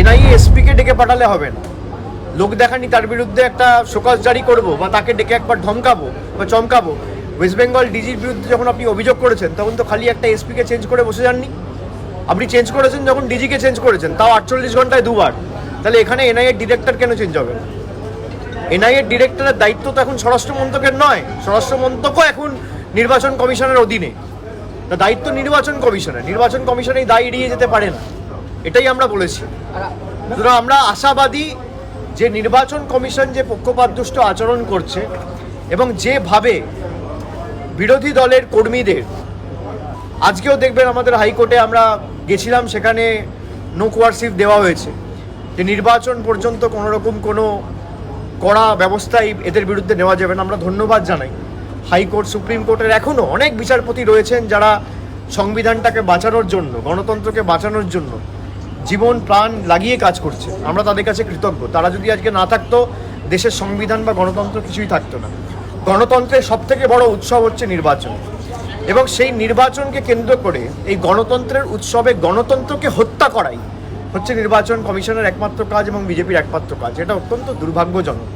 NIA এসপিকে ডেকে পাঠালে হবে না। লোক দেখানি তার বিরুদ্ধে একটা শোকজ জারি করব বা তাকে ডেকে একবার ধমকাবো বা চমকাবো। ওয়েস্ট বেঙ্গল ডিজির বিরুদ্ধে যখন আপনি অভিযোগ করেছেন, তখন তো খালি একটা এসপিকে চেঞ্জ করে বসে যাননি। আপনি চেঞ্জ করেছেন যখন ডিজিকে চেঞ্জ করেছেন, তাও আটচল্লিশ ঘন্টায় দুবার। তাহলে এখানে এনআইএর ডিরেক্টর কেন চেঞ্জ হবে? এনআইএর ডিরেক্টরের দায়িত্ব তো এখন স্বরাষ্ট্র মন্ত্রকের নয়, স্বরাষ্ট্র মন্ত্রকও এখন নির্বাচন কমিশনের অধীনে। তা দায়িত্ব নির্বাচন কমিশনের, নির্বাচন কমিশন এই দায় এড়িয়ে যেতে পারে না। এটাই আমরা বলেছি। সুতরাং আমরা আশাবাদী যে নির্বাচন কমিশন যে পক্ষপাতদুষ্ট আচরণ করছে এবং যেভাবে বিরোধী দলের কর্মীদের, আজকেও দেখবেন আমাদের হাইকোর্টে আমরা গেছিলাম, সেখানে নো কোয়ারসিভ দেওয়া হয়েছে। যে নির্বাচন পর্যন্ত কোনো রকম কোনো কড়া ব্যবস্থাই এদের বিরুদ্ধে নেওয়া যাবে না। আমরা ধন্যবাদ জানাই। হাইকোর্ট, সুপ্রিম কোর্টের এখনও অনেক বিচারপতি রয়েছেন যারা সংবিধানটাকে বাঁচানোর জন্য, গণতন্ত্রকে বাঁচানোর জন্য জীবন, প্রাণ লাগিয়ে কাজ করছে। আমরা তাদের কাছে কৃতজ্ঞ। তারা যদি আজকে না থাকতো, দেশের সংবিধান বা গণতন্ত্র কিছুই থাকতো না। গণতন্ত্রের সব থেকে বড় উৎসব হচ্ছে নির্বাচন। এবং সেই নির্বাচনকে কেন্দ্র করে এই গণতন্ত্রের উৎসবে গণতন্ত্রকে হত্যা করাই হচ্ছে নির্বাচন কমিশনের একমাত্র কাজ এবং বিজেপির একমাত্র কাজ। এটা অত্যন্ত দুর্ভাগ্যজনক।